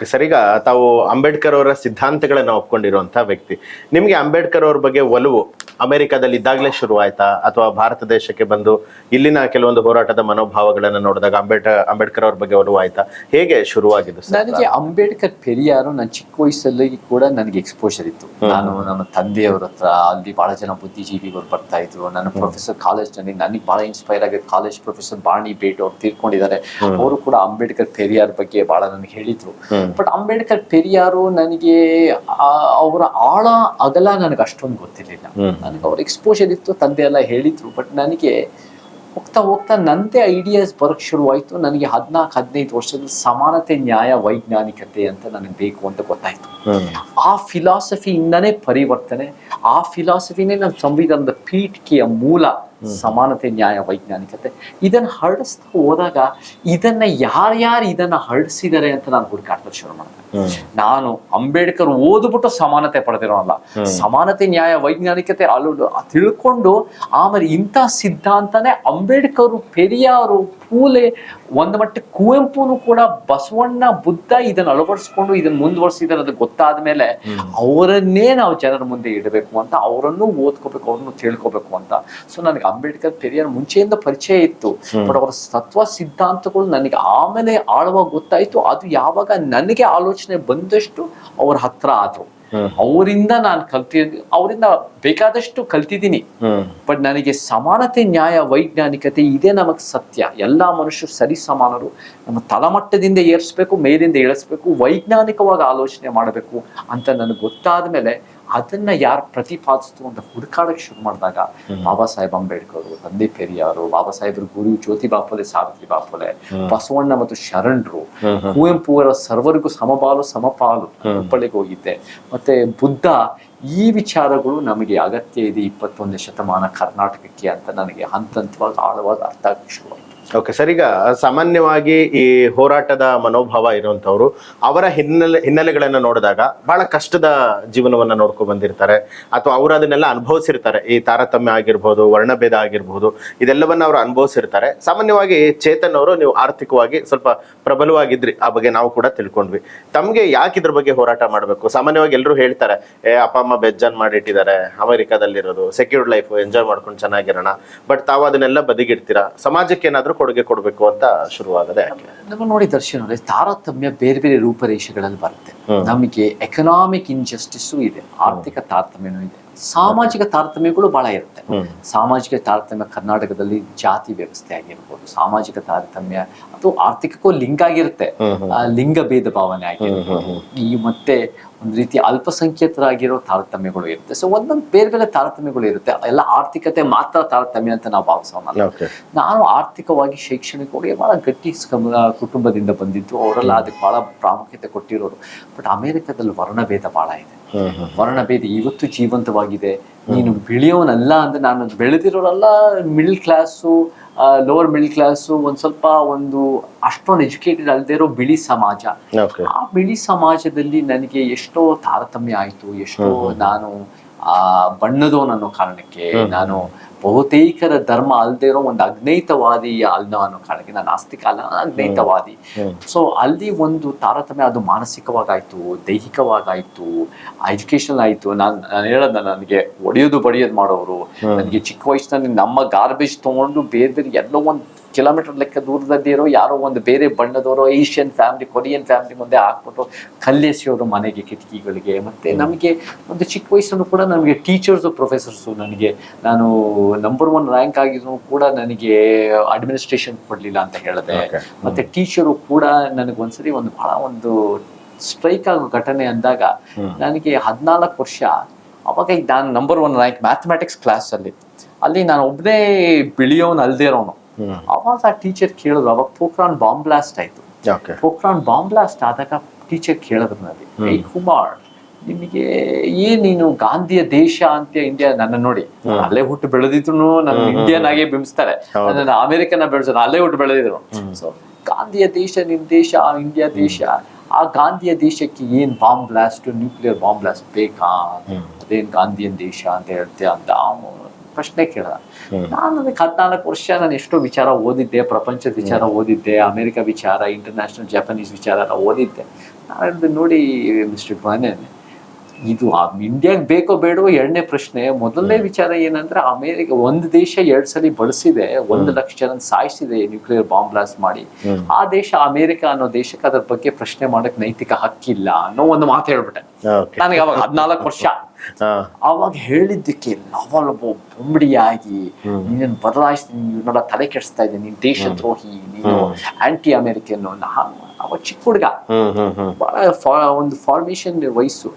Okay sir ಈಗ ತಾವು ಅಂಬೇಡ್ಕರ್ ಅವರ ಸಿದ್ಧಾಂತಗಳನ್ನ ಒಪ್ಕೊಂಡಿರುವಂತಹ ವ್ಯಕ್ತಿ. ನಿಮ್ಗೆ ಅಂಬೇಡ್ಕರ್ ಅವ್ರ ಬಗ್ಗೆ ಒಲವು ಅಮೆರಿಕಾದಲ್ಲಿ ಇದ್ದಾಗಲೇ ಶುರು ಆಯ್ತಾ? ಅಥವಾ ಭಾರತ ದೇಶಕ್ಕೆ ಬಂದು ಇಲ್ಲಿನ ಕೆಲವೊಂದು ಹೋರಾಟದ ಮನೋಭಾವಗಳನ್ನ ನೋಡಿದಾಗ ಅಂಬೇಡ್ಕರ್ ಅಂಬೇಡ್ಕರ್ ಅವ್ರ ಬಗ್ಗೆ ಒಲವು ಆಯ್ತಾ? ಹೇಗೆ ಶುರುವಾಗಿದ್ದು ನನಗೆ ಅಂಬೇಡ್ಕರ್ ಪೆರಿಯಾರು ನನ್ನ ಚಿಕ್ಕ ವಯಸ್ಸಲ್ಲಿ ಕೂಡ ನನಗೆ ಎಕ್ಸ್ಪೋಜರ್ ಇತ್ತು. ನಾನು ನನ್ನ ತಂದೆಯವ್ರ ಹತ್ರ ಅಲ್ಲಿ ಬಹಳ ಜನ ಬುದ್ಧಿಜೀವಿಗಳು ಬರ್ತಾ ಇದ್ರು. ನನ್ನ ಪ್ರೊಫೆಸರ್ ಕಾಲೇಜ್ನಲ್ಲಿ ನನಗೆ ಬಹಳ ಇನ್ಸ್ಪೈರ್ ಆಗಿ ಕಾಲೇಜ್ ಪ್ರೊಫೆಸರ್ ಬಾಣಿ ಬೇಟ್ ಅವ್ರು ತೀರ್ಕೊಂಡಿದ್ದಾರೆ ಅವರು ಕೂಡ ಅಂಬೇಡ್ಕರ್ ಪೆರಿಯಾರ್ ಬಗ್ಗೆ ಬಹಳ ನನಗೆ ಹೇಳಿದ್ರು. ಬಟ್ ಅಂಬೇಡ್ಕರ್ ಪೆರಿಯಾರು ನನಗೆ ಅವರ ಆಳ ಅಗಲ ನನಗೆ ಅಷ್ಟೊಂದು ಗೊತ್ತಿರಲಿಲ್ಲ. ನನಗೆ ಅವ್ರ ಎಕ್ಸ್ಪೋಷರ್ ಇತ್ತು ತಂದೆ ಎಲ್ಲ ಹೇಳಿದ್ರು ಬಟ್ ನನಗೆ ಹೋಗ್ತಾ ಹೋಗ್ತಾ ನಂದೇ ಐಡಿಯಾಸ್ ಬರಕ್ ಶುರುವಾಯಿತು. ನನಗೆ ಹದಿನಾಲ್ಕು ಹದಿನೈದು ವರ್ಷದ ಸಮಾನತೆ ನ್ಯಾಯ ವೈಜ್ಞಾನಿಕತೆ ಅಂತ ನನಗೆ ಬೇಕು ಅಂತ ಗೊತ್ತಾಯ್ತು. ಆ ಫಿಲಾಸಫಿಯಿಂದನೇ ಪರಿವರ್ತನೆ. ಆ ಫಿಲಾಸಫಿನೇ ನನ್ನ ಸಂವಿಧಾನದ ಪೀಠಿಕೆಯ ಮೂಲ. ಸಮಾನತೆ ನ್ಯಾಯ ವೈಜ್ಞಾನಿಕತೆ. ಇದನ್ನ ಹರಡಿಸ್ತಾ ಹೋದಾಗ ಇದನ್ನ ಯಾರ್ಯಾರು ಇದನ್ನ ಹರಡಿಸಿದ್ದಾರೆ ಅಂತ ನಾನು ಹುಡುಕಾಡ್ತಾ ಶುರು ಮಾಡಿದೆ. ನಾನು ಅಂಬೇಡ್ಕರ್ ಓದ್ಬಿಟ್ಟು ಸಮಾನತೆ ಪಡೆದಿರೋಲ್ಲ ಸಮಾನತೆ ನ್ಯಾಯ ವೈಜ್ಞಾನಿಕತೆ ಅಲ್ಲೂ ತಿಳ್ಕೊಂಡು ಆಮೇಲೆ ಇಂಥ ಸಿದ್ಧಾಂತನೇ ಅಂಬೇಡ್ಕರ್ ಪೆರಿಯಾರು ಪೂಲೆ ಒಂದು ಮಟ್ಟ ಕುವೆಂಪುನು ಕೂಡ ಬಸವಣ್ಣ ಬುದ್ಧ ಇದನ್ನ ಅಳವಡಿಸ್ಕೊಂಡು ಇದನ್ನ ಮುಂದುವರ್ಸಿದಾರೆ ಅದು ಗೊತ್ತಾದ ಮೇಲೆ ಅವರನ್ನೇ ನಾವು ಜನರ ಮುಂದೆ ಇಡಬೇಕು ಅಂತ ಅವರನ್ನು ಓದ್ಕೋಬೇಕು ಅವ್ರನ್ನು ತಿಳ್ಕೊಬೇಕು ಅಂತ. ಸೊ ನನಗೆ ಅಂಬೇಡ್ಕರ್ ಪೆರಿಯಾರ್ ಮುಂಚೆಯಿಂದ ಪರಿಚಯ ಇತ್ತು. ಬಟ್ ಅವರ ತತ್ವ ಸಿದ್ಧಾಂತಗಳು ನನಗೆ ಆಮೇಲೆ ಆಳವಾಗಿ ಗೊತ್ತಾಯ್ತು. ಅದು ಯಾವಾಗ ನನಗೆ ಆಲೋಚನೆ ಬಂದಷ್ಟು ಅವ್ರ ಹತ್ರ ಆದ್ರು. ಅವರಿಂದ ನಾನು ಕಲ್ತಿ ಅವರಿಂದ ಬೇಕಾದಷ್ಟು ಕಲ್ತಿದ್ದೀನಿ. ಬಟ್ ನನಗೆ ಸಮಾನತೆ ನ್ಯಾಯ ವೈಜ್ಞಾನಿಕತೆ ಇದೇ ನಮಗೆ ಸತ್ಯ. ಎಲ್ಲ ಮನುಷ್ಯರು ಸರಿ ಸಮಾನರು. ನಮ್ಮ ತಳಮಟ್ಟದಿಂದ ಏರಿಸ್ಬೇಕು ಮೇಲಿಂದ ಏಳಿಸ್ಬೇಕು ವೈಜ್ಞಾನಿಕವಾಗಿ ಆಲೋಚನೆ ಮಾಡಬೇಕು ಅಂತ ನನಗೆ ಗೊತ್ತಾದ ಮೇಲೆ ಅದನ್ನ ಯಾರು ಪ್ರತಿಪಾದಿಸ್ತು ಅಂತ ಹುಡುಕಾಡಕ್ಕೆ ಶುರು ಮಾಡಿದಾಗ ಬಾಬಾ ಸಾಹೇಬ್ ಅಂಬೇಡ್ಕರ್ ತಂದೆ ಪೆರಿಯಾರು ಬಾಬಾ ಸಾಹೇಬ್ರ ಗುರು ಜ್ಯೋತಿ ಬಾಪುಲೆ ಸಾವಿತ್ರಿ ಬಾಪುಲೆ ಬಸವಣ್ಣ ಮತ್ತು ಶರಣರು ಕುವೆಂಪು ಅವರ ಸರ್ವರಿಗೂ ಸಮಬಾಲು ಸಮಪಾಲು ಹುಬ್ಬಳ್ಳಿಗೆ ಹೋಗಿದ್ದೆ. ಮತ್ತೆ ಬುದ್ಧ ಈ ವಿಚಾರಗಳು ನಮಗೆ ಅಗತ್ಯ ಇದೆ ಇಪ್ಪತ್ತೊಂದನೇ ಶತಮಾನ ಕರ್ನಾಟಕಕ್ಕೆ ಅಂತ ನನಗೆ ಹಂತ ಹಂತವಾಗಿ ಆಳವಾಗಿ ಅರ್ಥ ಆಗಕ್ಕೆ ಶುರುವಾಯಿತು ಓಕೆ, ಸರ್ ಸಾಮಾನ್ಯವಾಗಿ ಈ ಹೋರಾಟದ ಮನೋಭಾವ ಇರುವಂತವ್ರು ಅವರ ಹಿನ್ನೆಲೆ, ಹಿನ್ನೆಲೆಗಳನ್ನ ನೋಡಿದಾಗ ಬಹಳ ಕಷ್ಟದ ಜೀವನವನ್ನ ನೋಡ್ಕೊ ಬಂದಿರ್ತಾರೆ. ಅಥವಾ ಅವರು ಅದನ್ನೆಲ್ಲ ಅನುಭವಿಸಿರ್ತಾರೆ. ಈ ತಾರತಮ್ಯ ಆಗಿರ್ಬೋದು, ವರ್ಣಭೇದ ಆಗಿರ್ಬೋದು, ಇದೆಲ್ಲವನ್ನ ಅವರು ಅನುಭವಿಸಿರ್ತಾರೆ. ಸಾಮಾನ್ಯವಾಗಿ ಚೇತನ್ ಅವರು ನೀವು ಆರ್ಥಿಕವಾಗಿ ಸ್ವಲ್ಪ ಪ್ರಬಲವಾಗಿದ್ರಿ. ಆ ಬಗ್ಗೆ ನಾವು ಕೂಡ ತಿಳ್ಕೊಂಡ್ವಿ. ತಮ್ಗೆ ಯಾಕೆ ಇದ್ರ ಬಗ್ಗೆ ಹೋರಾಟ ಮಾಡಬೇಕು? ಸಾಮಾನ್ಯವಾಗಿ ಎಲ್ಲರೂ ಹೇಳ್ತಾರೆ, ಏ, ಅಪ್ಪ, ಅಮ್ಮ ಬೆಜ್ಜನ್ ಮಾಡಿಟ್ಟಿದ್ದಾರೆ. ಅಮೆರಿಕಾದಲ್ಲಿರೋದು, ಸೆಕ್ಯೂರ್ಡ್ ಲೈಫ್, ಎಂಜಾಯ್ ಮಾಡ್ಕೊಂಡು ಚೆನ್ನಾಗಿರೋಣ. ಬಟ್ ತಾವು ಅದನ್ನೆಲ್ಲ ಬದಿಗಿಡ್ತೀರಾ? ಸಮಾಜಕ್ಕೆ ಏನಾದ್ರೂ ಕೊಡುಗೆ ಕೊಡಬೇಕು ಅಂತ ಶುರುವಾಗದೆ ನಾವು ನೋಡಿ ದರ್ಶನ ಅವರೇ, ತಾರತಮ್ಯ ಬೇರೆ ಬೇರೆ ರೂಪರೇಷೆಗಳಲ್ಲಿ ಬರುತ್ತೆ. ನಮಗೆ ಎಕನಾಮಿಕ್ ಇನ್ಜಸ್ಟಿಸ್ ಇದೆ ಆರ್ಥಿಕ ತಾರತಮ್ಯನೂ ಇದೆ. ಸಾಮಾಜಿಕ ತಾರತಮ್ಯಗಳು ಬಹಳ ಇರುತ್ತೆ. ಸಾಮಾಜಿಕ ತಾರತಮ್ಯ ಕರ್ನಾಟಕದಲ್ಲಿ ಜಾತಿ ವ್ಯವಸ್ಥೆ ಆಗಿರ್ಬೋದು ಸಾಮಾಜಿಕ ತಾರತಮ್ಯ ಅಥವಾ ಆರ್ಥಿಕಕ್ಕೂ ಲಿಂಕ್ ಆಗಿರುತ್ತೆ. ಆ, ಲಿಂಗ ಭೇದ ಭಾವನೆ ಆಗಿರ್ಬೋದು. ಈ ಮತ್ತೆ ಒಂದು ರೀತಿ ಅಲ್ಪಸಂಖ್ಯಾತರಾಗಿರೋ ತಾರತಮ್ಯಗಳು ಇರುತ್ತೆ. ಸೊ ಒಂದೊಂದು ಬೇರೆ ಬೇರೆ ತಾರತಮ್ಯಗಳು ಇರುತ್ತೆ. ಎಲ್ಲ ಆರ್ಥಿಕತೆ ಮಾತ್ರ ತಾರತಮ್ಯ ಅಂತ ನಾವು ಭಾವಿಸೋಣ. ನಾನು ಆರ್ಥಿಕವಾಗಿ ಶೈಕ್ಷಣಿಕವಾಗಿ ಬಹಳ ಗಟ್ಟಿ ಕುಟುಂಬದಿಂದ ಬಂದಿದ್ದು. ಅವರೆಲ್ಲ ಅದಕ್ಕೆ ಬಹಳ ಪ್ರಾಮುಖ್ಯತೆ ಕೊಟ್ಟಿರೋರು. ಬಟ್ ಅಮೆರಿಕದಲ್ಲಿ ವರ್ಣಭೇದ ಬಹಳ ಇದೆ. ವರ್ಣಭೇದ ಇವತ್ತು ಜೀವಂತವಾಗಿದೆ ನೀನು ಬಿಳಿಯವನಲ್ಲ ಅಂದ್ರೆ ನಾನು ಬೆಳೆದಿರೋರಲ್ಲ middle class lower middle class ಒಂದ್ ಸ್ವಲ್ಪ ಒಂದು ಅಷ್ಟೊಂದು ಎಜುಕೇಟೆಡ್ ಅಲ್ಲದೆ ಇರೋ ಬಿಳಿ ಸಮಾಜ. ಆ ಬಿಳಿ ಸಮಾಜದಲ್ಲಿ ನನಗೆ ಎಷ್ಟೋ ತಾರತಮ್ಯ ಆಯ್ತು ಎಷ್ಟೋ ನಾನು ಆ ಬಣ್ಣದವನನ್ನೋ ಕಾರಣಕ್ಕೆ ನಾನು ಬಹುತೇಕರ ಧರ್ಮ ಅಲ್ಲದೆ ಇರೋ ಒಂದು ಅಗ್ನೈತವಾದಿ ಅಲ್ಲ ಅನ್ನೋ ಕಾರಣಕ್ಕೆ ನಾನು ಆಸ್ತಿಕ ಅಲ್ಲ ಅಗ್ನೈತವಾದಿ. ಸೊ ಅಲ್ಲಿ ಒಂದು ತಾರತಮ್ಯ ಅದು ಮಾನಸಿಕವಾಗಾಯ್ತು ದೈಹಿಕವಾಗಾಯ್ತು ಎಜುಕೇಶನ್ ಆಯ್ತು. ನಾನು ನಾನು ಹೇಳೋದ ನನಗೆ ಒಡೆಯೋದು ಬಡಿಯೋದು ಮಾಡೋರು ನನಗೆ ಚಿಕ್ಕ ವಯಸ್ಸಿನಲ್ಲಿ ನಮ್ಮ ಗಾರ್ಬೇಜ್ ತಗೊಂಡು ಬೇರೆ ಬೇರೆ ಎಲ್ಲೋ ಒಂದು ಕಿಲೋಮೀಟರ್ ಲೆಕ್ಕ ದೂರದಲ್ಲಿ ಇರೋ ಯಾರೋ ಒಂದು ಬೇರೆ ಬಣ್ಣದವರು ಏಷ್ಯನ್ ಫ್ಯಾಮಿಲಿ ಕೊರಿಯನ್ ಫ್ಯಾಮಿಲಿ ಮುಂದೆ ಹಾಕ್ಬಿಟ್ಟು ಕಲ್ಲೆಸಿಯೋರು ಮನೆಗೆ ಕಿಟಕಿಗಳಿಗೆ. ಮತ್ತೆ ನಮಗೆ ಒಂದು ಚಿಕ್ಕ ವಯಸ್ಸನ್ನು ಕೂಡ ನಮಗೆ ಟೀಚರ್ಸು ಪ್ರೊಫೆಸರ್ಸು ನನಗೆ ನಾನು ನಂಬರ್ ಒನ್ ರ್ಯಾಂಕ್ ಆಗಿದ್ರು ಕೂಡ ನನಗೆ ಅಡ್ಮಿನಿಸ್ಟ್ರೇಷನ್ ಕೊಡಲಿಲ್ಲ ಅಂತ ಹೇಳಿದೆ. ಮತ್ತೆ ಟೀಚರು ಕೂಡ ನನಗೆ ಒಂದ್ಸರಿ ಒಂದು ಬಹಳ ಒಂದು ಸ್ಟ್ರೈಕ್ ಆಗೋ ಘಟನೆ ಅಂದಾಗ ನನಗೆ ಹದಿನಾಲ್ಕು ವರ್ಷ ಅವಾಗ ಈಗ ನಾನು ನಂಬರ್ ಒನ್ ರ್ಯಾಂಕ್ ಮ್ಯಾಥಮೆಟಿಕ್ಸ್ ಕ್ಲಾಸಲ್ಲಿ ಅಲ್ಲಿ. ಅಲ್ಲಿ ನಾನು ಒಬ್ಬನೇ ಬಿಳಿಯೋನು ಅಲ್ದೇ ಇರೋನು. ಅವಾಗ ಆ ಟೀಚರ್ ಕೇಳಿದ್ರು. ಅವಾಗ ಪೋಖ್ರಾನ್ ಬಾಂಬ್ ಬ್ಲಾಸ್ಟ್ ಆಯ್ತು. ಪೋಕ್ರಾನ್ ಪೋಖ್ರಾನ್ ಬಾಂಬ್ ಬ್ಲಾಸ್ಟ್ ಆದಾಗ ಟೀಚರ್ ಕೇಳಿದ್ರು ನನಗೆ ಏ ಕುಮಾರ್ ನಿಮಗೆ ಏನ್ ನೀನು ಗಾಂಧಿಯ ದೇಶ ಅಂತ ಇಂಡಿಯಾ ನನ್ನ ನೋಡಿ. ಅಲ್ಲೇ ಹುಟ್ಟು ಬೆಳೆದಿದ್ರು ನನ್ನ ಇಂಡಿಯನ್ ಆಗಿ ಬಿಂಬಿಸ್ತಾರೆ. ನನ್ನ ಅಮೆರಿಕನ ಬೆಳೆಸ ಅಲ್ಲೇ ಹುಟ್ಟು ಬೆಳೆದಿದ್ರು. ಸೊ ಗಾಂಧಿಯ ದೇಶ ನಿಮ್ ದೇಶ ಇಂಡಿಯಾ ದೇಶ ಆ ಗಾಂಧಿಯ ದೇಶಕ್ಕೆ ಏನ್ bomb blast nuclear bomb blast ಬೇಕಾ? ಅದೇನ್ ಗಾಂಧಿಯನ್ ದೇಶ ಅಂತ ಹೇಳ್ತೆ ಅಂತ. ಪ್ರಶ್ನೆ ಕೇಳಿದ ನಾನು ಅದಕ್ಕೆ ಹದಿನಾಲ್ಕು ವರ್ಷ ನಾನು ಎಷ್ಟೋ ವಿಚಾರ ಓದಿದ್ದೆ ಪ್ರಪಂಚದ ವಿಚಾರ ಓದಿದ್ದೆ ಅಮೆರಿಕ ವಿಚಾರ ಇಂಟರ್ನ್ಯಾಷನಲ್ ಜಪಾನೀಸ್ ವಿಚಾರ ಎಲ್ಲ ಓದಿದ್ದೆ. ನಾನು ನೋಡಿ ಮಿಸ್ಟರ್ ಬಾನೇನೆ ಇದು ಇಂಡಿಯಾಗೆ ಬೇಕೋ ಬೇಡವೋ ಎರಡನೇ ಪ್ರಶ್ನೆ. ಮೊದಲನೇ ವಿಚಾರ ಏನಂದ್ರೆ ಅಮೆರಿಕ ಒಂದು ದೇಶ ಎರಡ್ ಸಲ ಬಳಸಿದೆ ಒಂದು ಲಕ್ಷ ಜನ ಸಾಯಿಸಿದೆ ನ್ಯೂಕ್ಲಿಯರ್ ಬಾಂಬ್ ಬ್ಲಾಸ್ಟ್ ಮಾಡಿ. ಆ ದೇಶ ಅಮೆರಿಕ ಅನ್ನೋ ದೇಶಕ್ಕೆ ಅದ್ರ ಬಗ್ಗೆ ಪ್ರಶ್ನೆ ಮಾಡಕ್ ನೈತಿಕ ಹಕ್ಕಿಲ್ಲ ಅನ್ನೋ ಒಂದು ಮಾತು ಹೇಳ್ಬಿಟ್ಟೆ. ನನಗೆ ಅವಾಗ ಹದಿನಾಲ್ಕು ವರ್ಷ. ಅವಾಗ ಹೇಳಿದ್ದಕ್ಕೆ ಲವಲಬೋ ಬೊಂಬಡಿಯಾಗಿ ನೀನನ್ನು ಬದಲಾಯಿಸ್ತೀನಿ ಇವನ್ನೆಲ್ಲ ತಲೆ ಕೆಡಿಸ್ತಾ ಇದ್ದೀನಿ ನೀನ್ ದೇಶದ್ರೋಹಿ ನೀನು ಆಂಟಿ ಅಮೆರಿಕನ್ ನಾನು ಅವಾಗ ಚಿಕ್ಕ ಹುಡುಗ. ಬಹಳ ಒಂದು ಫಾರ್ಮೇಶನ್ ವಯಸ್ಸು.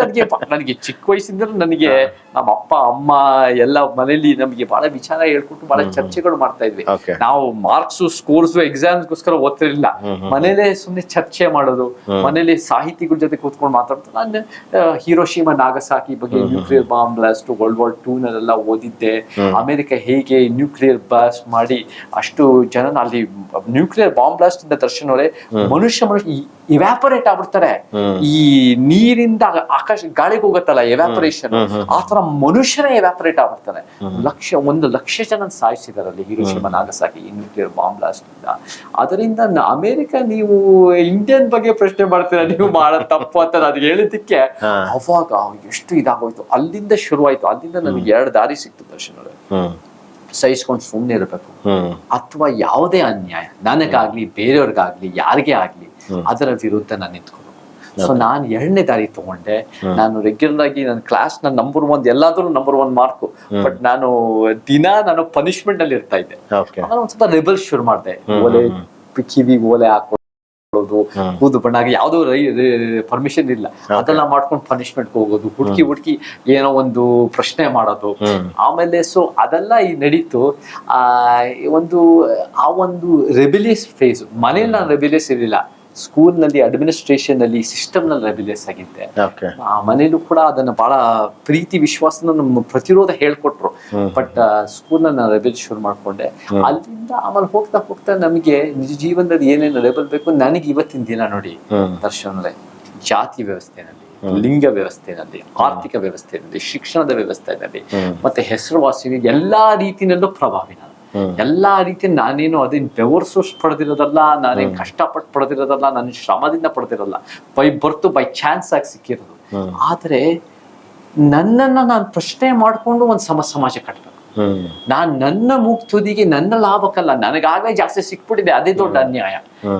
ನನಗೆ ನನಗೆ ಚಿಕ್ಕ ವಯಸ್ಸಿಂದ ನನಗೆ ನಮ್ಮ ಅಪ್ಪ ಅಮ್ಮ ಎಲ್ಲ ಮನೇಲಿ ನಮಗೆ ಬಹಳ ವಿಚಾರ ಹೇಳ್ಕೊಟ್ಟು ಬಹಳ ಚರ್ಚೆಗಳು ಮಾಡ್ತಾ ಇದ್ವಿ. ನಾವು ಮಾರ್ಕ್ಸ್ ಸ್ಕೋರ್ಸ್ ಎಕ್ಸಾಮ್ಸ್ಗೋಸ್ಕರ ಓದ್ತಿರ್ಲಿಲ್ಲ. ಮನೇಲೆ ಸುಮ್ಮನೆ ಚರ್ಚೆ ಮಾಡೋದು ಮನೇಲಿ ಸಾಹಿತಿಗಳ ಜೊತೆ ಕೂತ್ಕೊಂಡು ಮಾತಾಡ್ತಾ ನಾನು ಹಿರೋಶಿಮಾ ನಾಗಸಾಕಿ ಬಗ್ಗೆ nuclear bomb blast world war two ನಲ್ಲೆಲ್ಲ ಓದಿದ್ದೆ. ಅಮೆರಿಕ ಹೇಗೆ ನ್ಯೂಕ್ಲಿಯರ್ ಬ್ಲಾಸ್ಟ್ ಮಾಡಿ ಅಷ್ಟು ಜನ ಅಲ್ಲಿ ನ್ಯೂಕ್ಲಿಯರ್ ಬಾಂಬ್ ಬ್ಲಾಸ್ಟ್ ಇಂದ ದರ್ಶನ ಮನುಷ್ಯ ಮನುಷ್ಯ ಇವ್ಯಾಪರೇಟ್ ಆಗ್ಬಿಡ್ತಾರೆ. ಈ ನೀರಿಂದ ಆಕಾಶ ಗಾಳಿಗೆ ಹೋಗುತ್ತಲ್ಲ ಎವ್ಯಾಪರೇಷನ್ ಆ ತರ ಮನುಷ್ಯನೇ ಎವ್ಯಾಪರೇಟ್ ಆಗ್ಬಿಡ್ತಾನೆ. ಲಕ್ಷ ಒಂದು ಲಕ್ಷ ಜನ ಸಾಯಿಸಿದಾರೆ ಅಲ್ಲಿ Hiroshima Nagasaki nuclear bomb blast ಇಂದ. ಅದರಿಂದ ಅಮೆರಿಕ ನೀವು ಇಂಡಿಯನ್ ಬಗ್ಗೆ ಪ್ರಶ್ನೆ ಮಾಡ್ತೀರಾ ನೀವು ಮಾಡೋ ತಪ್ಪು ಅಂತ ನಾನು ಹೇಳಿದ್ದಕ್ಕೆ ಅವಾಗ ಎಷ್ಟು ಇದಾಗೋಯ್ತು. ಅಲ್ಲಿಂದ ಶುರುವಾಯ್ತು. ಅಲ್ಲಿಂದ ನನಗೆ ಎರಡು ದಾರಿ ಸಿಕ್ತು ದರ್ಶನ ಸಹಿಸ್ಕೊಂಡು ಸುಮ್ಮನೆ ಇರಬೇಕು. ಅಥವಾ ಯಾವುದೇ ಅನ್ಯಾಯ ನನಗಾಗ್ಲಿ ಬೇರೆಯವ್ರಿಗಾಗ್ಲಿ ಯಾರಿಗೇ ಆಗ್ಲಿ ಅದರ ವಿರುದ್ಧ ನಾನು ನಿಂತ್ಕೋಬೇಕು. ಸೊ ನಾನು ಎರಡನೇ ದಾರಿ ತಗೊಂಡೆ. ನಾನು ರೆಗ್ಯುಲರ್ ಆಗಿ ನನ್ನ ಕ್ಲಾಸ್ನ ನಂಬರ್ ಒನ್ ಎಲ್ಲಾದ್ರೂ ನಂಬರ್ ಒನ್ ಮಾರ್ಕ್ ಬಟ್ ನಾನು ದಿನ ನಾನು ಪನಿಷ್ಮೆಂಟ್ ಅಲ್ಲಿ ಇರ್ತಾ ಇದ್ದೆ ಒಂದ್ ಸ್ವಲ್ಪ ರೆಬಲ್ ಶುರು ಮಾಡಿದೆ. ಓಲೆ ಕಿವಿಗೆ ಬಣ್ಣ ಕೂದು ಆಗಿ ಯಾವ್ದು ಪರ್ಮಿಷನ್ ಇಲ್ಲ. ಅದೆಲ್ಲ ಮಾಡ್ಕೊಂಡು ಪನಿಷ್ಮೆಂಟ್ ಹೋಗೋದು ಹುಡುಕಿ ಹುಡುಕಿ ಏನೋ ಒಂದು ಪ್ರಶ್ನೆ ಮಾಡೋದು. ಆಮೇಲೆ ಸೊ ಅದೆಲ್ಲ ಈ ನಡೀತು. ಆ ಒಂದು ಆ ಒಂದು ರೆಬಿಲಿಯಸ್ ಫೇಸ್ ಮನೇಲಿ ನಾನು ರೆಬಿಲಿಯಸ್ ಇರಲಿಲ್ಲ. ಸ್ಕೂಲ್ನಲ್ಲಿ ಅಡ್ಮಿನಿಸ್ಟ್ರೇಷನ್ ಅಲ್ಲಿ ಸಿಸ್ಟಮ್ನಲ್ಲಿ ರೆಬಿಲಿಯಸ್ ಆಗಿದ್ದೆ. ಆ ಮನೇಲೂ ಕೂಡ ಅದನ್ನ ಬಹಳ ಪ್ರೀತಿ ವಿಶ್ವಾಸನ ನಮ್ಮ ಪ್ರತಿರೋಧ ಹೇಳ್ಕೊಟ್ರು. ಬಟ್ ಸ್ಕೂಲ್ ನಾನು ರೆಬೆಲ್ ಶುರು ಮಾಡ್ಕೊಂಡೆ. ಅಲ್ಲಿಂದ ಆಮೇಲೆ ಹೋಗ್ತಾ ಹೋಗ್ತಾ ನಮಗೆ ನಿಜ ಜೀವನದಲ್ಲಿ ಏನೇನು ರೆಬಲ್ ಬೇಕು ನನಗೆ ಇವತ್ತಿನ ದಿನ ನೋಡಿ. ದರ್ಶನಲ್ಲೇ ಜಾತಿ ವ್ಯವಸ್ಥೆನಲ್ಲಿ ಲಿಂಗ ವ್ಯವಸ್ಥೆನಲ್ಲಿ ಆರ್ಥಿಕ ವ್ಯವಸ್ಥೆನಲ್ಲಿ ಶಿಕ್ಷಣದ ವ್ಯವಸ್ಥೆನಲ್ಲಿ ಮತ್ತೆ ಹೆಸರುವಾಸಿ ಎಲ್ಲಾ ರೀತಿನಲ್ಲೂ ಪ್ರಭಾವಿನ ಎಲ್ಲಾ ರೀತಿ ನಾನೇನು ಅದನ್ನ ಬೆವರ್ಸು ಪಡೆದಿರೋದಲ್ಲ ನಾನೇನ್ ಕಷ್ಟಪಟ್ಟು ಪಡೆದಿರೋದಲ್ಲ ನನ್ನ ಶ್ರಮದಿಂದ ಪಡೆದಿರಲ್ಲ ಬೈ ಬರ್ತು ಬೈ ಚಾನ್ಸ್ ಆಗಿ ಸಿಕ್ಕಿರೋದು. ಆದ್ರೆ ನನ್ನನ್ನ ನಾನು ಪ್ರಶ್ನೆ ಮಾಡ್ಕೊಂಡು ಒಂದು ಸಮ ಸಮಾಜ ಕಟ್ಟಬೇಕು ನಾನ್ ನನ್ನ ಮೂಗ್ ತುದಿಗೆ ನನ್ನ ಲಾಭಕ್ಕಲ್ಲ ನನಗಾಗಲೇ ಜಾಸ್ತಿ ಸಿಕ್ಬಿಟ್ಟಿದೆ ಅದೇ ದೊಡ್ಡ ಅನ್ಯಾಯ.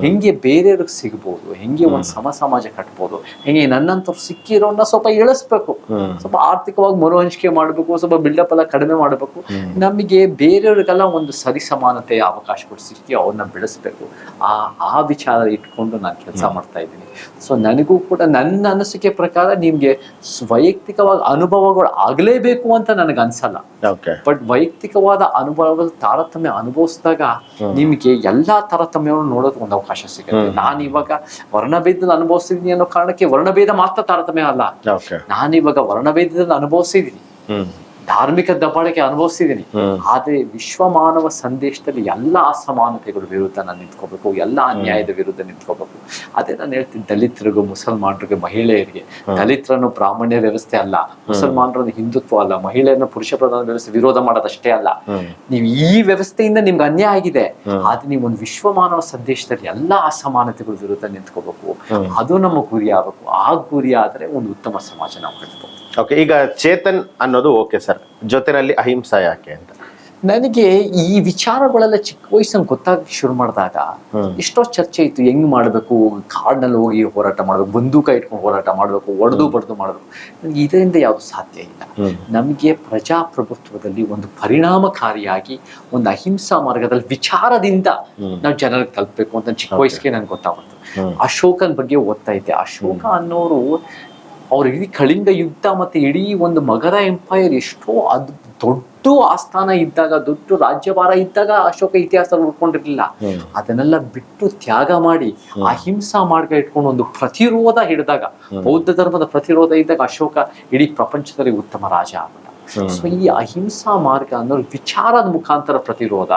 ಹೆಂಗೆ ಬೇರೆಯವ್ರಿಗೆ ಸಿಗ್ಬೋದು ಹೆಂಗೆ ಒಂದ್ ಸಮ ಸಮಾಜ ಕಟ್ಬೋದು ಹೆಂಗೆ ನನ್ನಂತ ಸಿಕ್ಕಿರೋನ್ನ ಸ್ವಲ್ಪ ಇಳಿಸ್ಬೇಕು ಸ್ವಲ್ಪ ಆರ್ಥಿಕವಾಗಿ ಮರುಹಂಚಿಕೆ ಮಾಡಬೇಕು ಸ್ವಲ್ಪ ಬಿಲ್ಡಪ್ ಎಲ್ಲ ಕಡಿಮೆ ಮಾಡಬೇಕು. ನಮಗೆ ಬೇರೆಯವ್ರಿಗೆಲ್ಲ ಒಂದು ಸರಿ ಸಮಾನತೆಯ ಅವಕಾಶಗಳು ಸಿಕ್ಕಿ ಅವ್ರನ್ನ ಬೆಳೆಸ್ಬೇಕು. ಆ ಆ ವಿಚಾರ ಇಟ್ಕೊಂಡು ನಾನು ಕೆಲಸ ಮಾಡ್ತಾ ಇದ್ದೀನಿ. ಸೊ ನನಗೂ ಕೂಡ ನನ್ನ ಅನಿಸಿಕೆ ಪ್ರಕಾರ ನಿಮ್ಗೆ ವೈಯಕ್ತಿಕವಾಗಿ ಅನುಭವಗಳು ಆಗಲೇಬೇಕು ಅಂತ ನನಗೆ ಅನ್ಸಲ್ಲ ಬಟ್ ವೈಯಕ್ತಿಕವಾದ ಅನುಭವದ ತಾರತಮ್ಯ ಅನುಭವಿಸಿದಾಗ ನಿಮಗೆ ಎಲ್ಲಾ ತಾರತಮ್ಯವನ್ನು ನೋಡೋದು ಒಂದು ಅವಕಾಶ ಸಿಗುತ್ತೆ. ನಾನು ಇವಾಗ ವರ್ಣಭೇದದಲ್ಲಿ ಅನುಭವಿಸಿದೀನಿ ಅನ್ನೋ ಕಾರಣಕ್ಕೆ ವರ್ಣಭೇದ ಮಾತ್ರ ತಾರತಮ್ಯ ಅಲ್ಲ. ನಾನಿವಾಗ ವರ್ಣಭೇದದಲ್ಲಿ ಅನುಭವಿಸಿದೀನಿ ಧಾರ್ಮಿಕ ದಬ್ಬಾಳಿಕೆ ಅನುಭವಿಸಿದೀನಿ. ಆದ್ರೆ ವಿಶ್ವ ಮಾನವ ಸಂದೇಶದಲ್ಲಿ ಎಲ್ಲ ಅಸಮಾನತೆಗಳ ವಿರುದ್ಧ ನಾನು ನಿಂತ್ಕೋಬೇಕು ಎಲ್ಲ ಅನ್ಯಾಯದ ವಿರುದ್ಧ ನಿಂತ್ಕೋಬೇಕು. ಅದೇ ನಾನು ಹೇಳ್ತೀನಿ ದಲಿತರಿಗೂ ಮುಸಲ್ಮಾನರಿಗೆ ಮಹಿಳೆಯರಿಗೆ ದಲಿತರನ್ನು ಬ್ರಾಹ್ಮಣ್ಯ ವ್ಯವಸ್ಥೆ ಅಲ್ಲ ಮುಸಲ್ಮಾನರನ್ನು ಹಿಂದುತ್ವ ಅಲ್ಲ ಮಹಿಳೆಯರನ್ನು ಪುರುಷ ಪ್ರಧಾನ ವ್ಯವಸ್ಥೆ ವಿರೋಧ ಮಾಡೋದಷ್ಟೇ ಅಲ್ಲ. ನೀವು ಈ ವ್ಯವಸ್ಥೆಯಿಂದ ನಿಮ್ಗೆ ಅನ್ಯಾಯ ಆಗಿದೆ. ಆದ್ರೆ ನೀವು ಒಂದು ವಿಶ್ವ ಮಾನವ ಸಂದೇಶದಲ್ಲಿ ಎಲ್ಲ ಅಸಮಾನತೆಗಳ ವಿರುದ್ಧ ನಿಂತ್ಕೋಬೇಕು. ಅದು ನಮ್ಮ ಗುರಿ ಆಗಬೇಕು. ಆ ಗುರಿ ಆದ್ರೆ ಒಂದು ಉತ್ತಮ ಸಮಾಜ ನಾವು ಕಟ್ಬೋದು ಓಕೆ ಈಗ ಚೇತನ್ ಅನ್ನೋದು ಓಕೆ ಸರ್ ಜೊತೆನಲ್ಲಿ ಅಹಿಂಸಾ ಯಾಕೆ ಅಂತ? ನನಗೆ ಈ ವಿಚಾರಗಳೆಲ್ಲ ಚಿಕ್ಕ ವಯಸ್ಸನ್ನು ಗೊತ್ತಾಗಿ ಶುರು ಮಾಡಿದಾಗ ಎಷ್ಟೋ ಚರ್ಚೆ ಇತ್ತು ಹೆಂಗ್ ಮಾಡಬೇಕು ಕಾಡ್ನಲ್ಲಿ ಹೋಗಿ ಹೋರಾಟ ಮಾಡಬೇಕು ಬಂದೂಕ ಇಟ್ಕೊಂಡು ಹೋರಾಟ ಮಾಡಬೇಕು ಒಡೆದು ಬಡ್ದು ಮಾಡಬೇಕು. ನನಗೆ ಇದರಿಂದ ಯಾವುದು ಸಾಧ್ಯ ಇಲ್ಲ. ನಮಗೆ ಪ್ರಜಾಪ್ರಭುತ್ವದಲ್ಲಿ ಒಂದು ಪರಿಣಾಮಕಾರಿಯಾಗಿ ಒಂದು ಅಹಿಂಸಾ ಮಾರ್ಗದಲ್ಲಿ ವಿಚಾರದಿಂದ ನಾವು ಜನರಿಗೆ ತಲುಪಬೇಕು ಅಂತ ಚಿಕ್ಕ ವಯಸ್ಸಿಗೆ ನನ್ಗೆ ಗೊತ್ತಾಗುತ್ತೆ. ಅಶೋಕನ್ ಬಗ್ಗೆ ಓದ್ತಾ ಇದ್ದೆ. ಅಶೋಕ ಅನ್ನೋರು ಅವ್ರ ಇಡೀ ಕಳಿಂಗ ಯುದ್ಧ ಮತ್ತೆ ಇಡೀ ಒಂದು ಮಗಧ ಎಂಪೈರ್ ಎಷ್ಟೋ ಅದು ದೊಡ್ಡ ಆಸ್ಥಾನ ಇದ್ದಾಗ ದೊಡ್ಡ ರಾಜ್ಯಭಾರ ಇದ್ದಾಗ ಅಶೋಕ ಇತಿಹಾಸದಲ್ಲಿ ಉಳ್ಕೊಂಡಿರ್ಲಿಲ್ಲ ಅದನ್ನೆಲ್ಲ ಬಿಟ್ಟು ತ್ಯಾಗ ಮಾಡಿ ಅಹಿಂಸಾ ಮಾರ್ಗ ಇಟ್ಕೊಂಡು ಒಂದು ಪ್ರತಿರೋಧ ಹಿಡಿದಾಗ ಬೌದ್ಧ ಧರ್ಮದ ಪ್ರತಿರೋಧ ಇದ್ದಾಗ ಅಶೋಕ ಇಡೀ ಪ್ರಪಂಚದಲ್ಲಿ ಉತ್ತಮ ರಾಜ ಆಗ್ಬಿಟ್ಟ. ಸೊ ಈ ಅಹಿಂಸಾ ಮಾರ್ಗ ಅನ್ನೋ ವಿಚಾರದ ಮುಖಾಂತರ ಪ್ರತಿರೋಧ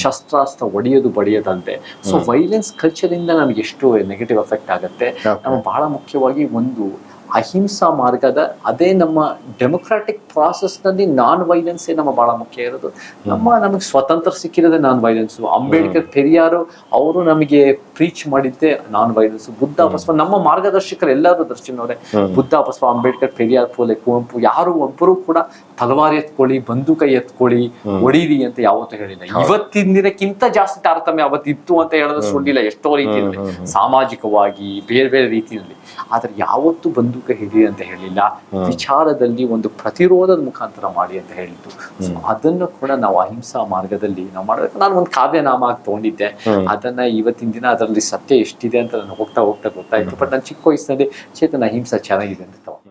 ಶಸ್ತ್ರಾಸ್ತ್ರ ಒಡೆಯೋದು ಬಡಿಯದಂತೆ. ಸೊ ವೈಲೆನ್ಸ್ ಕಲ್ಚರ್ ಇಂದ ನಮ್ಗೆ ಎಷ್ಟು ನೆಗೆಟಿವ್ ಎಫೆಕ್ಟ್ ಆಗುತ್ತೆ. ನಾವು ಬಹಳ ಮುಖ್ಯವಾಗಿ ಒಂದು ಅಹಿಂಸಾ ಮಾರ್ಗದ ಅದೇ ನಮ್ಮ ಡೆಮೊಕ್ರಾಟಿಕ್ನಲ್ಲಿ ನಾನ್ ವೈಲೆನ್ಸೇ ನಮ್ಮ ಬಹಳ ಮುಖ್ಯ ಇರೋದು. ನಮ್ಮ ನಮಗೆ ಸ್ವತಂತ್ರ ಸಿಕ್ಕಿರೋದೇ ನಾನ್ ವೈಲೆನ್ಸು ಅಂಬೇಡ್ಕರ್ ಪೆರಿಯಾರು ಅವರು ನಮಗೆ ಪ್ರೀಚ್ ಮಾಡಿದ್ದೆ ನಾನ್ ವೈಲೆನ್ಸ್ ಬುದ್ಧ ಬಸವ ನಮ್ಮ ಮಾರ್ಗದರ್ಶಕರು ಎಲ್ಲರೂ ದರ್ಶನವರೇ. ಬುದ್ಧ ಬಸವ ಅಂಬೇಡ್ಕರ್ ಪೆರಿಯಾರ್ ಪೋಲೆ ಕುವೆಂಪು ಯಾರು ಒಬ್ಬರು ಕೂಡ ತಲವಾರ್ ಎತ್ಕೊಳ್ಳಿ ಬಂದೂಕ ಎತ್ಕೊಳ್ಳಿ ಹೊಡೀರಿ ಅಂತ ಯಾವತ್ತೂ ಹೇಳಿಲ್ಲ. ಇವತ್ತಿನ ದಿನಕ್ಕಿಂತ ಜಾಸ್ತಿ ತಾರತಮ್ಯ ಅವತ್ತಿತ್ತು ಅಂತ ಹೇಳೋದು ಸುಳ್ಳಿಲ್ಲ. ಎಷ್ಟೋ ರೀತಿಯಲ್ಲಿ. ಸಾಮಾಜಿಕವಾಗಿ ಬೇರೆ ಬೇರೆ ರೀತಿಯಲ್ಲಿ. ಆದ್ರೆ ಯಾವತ್ತು ಬಂದೂಕ ಹಿಡಿ ಅಂತ ಹೇಳಿಲ್ಲ. ವಿಚಾರದಲ್ಲಿ ಒಂದು ಪ್ರತಿರೋಧದ ಮುಖಾಂತರ ಮಾಡಿ ಅಂತ ಹೇಳಿದ್ದು. ಅದನ್ನ ಅದನ್ನು ಕೂಡ ನಾವು ಅಹಿಂಸಾ ಮಾರ್ಗದಲ್ಲಿ ನಾವು ಮಾಡಬೇಕು ನಾನು ಒಂದು ಕಾವ್ಯನಾಮ ಆಗಿ ತಗೊಂಡಿದ್ದೆ. ಅದನ್ನ ಇವತ್ತಿನ ದಿನ ಅದರಲ್ಲಿ ಸತ್ಯ ಎಷ್ಟಿದೆ ಅಂತ ನಾನು ಹೋಗ್ತಾ ಹೋಗ್ತಾ ಗೊತ್ತಾಯ್ತು. ಬಟ್ ನಾನು ಚಿಕ್ಕ ವಯಸ್ಸಿನಲ್ಲಿ ಚೇತನ ಅಹಿಂಸಾ ಚೆನ್ನಾಗಿದೆ ಅಂತ ತಗೊಂಡೆ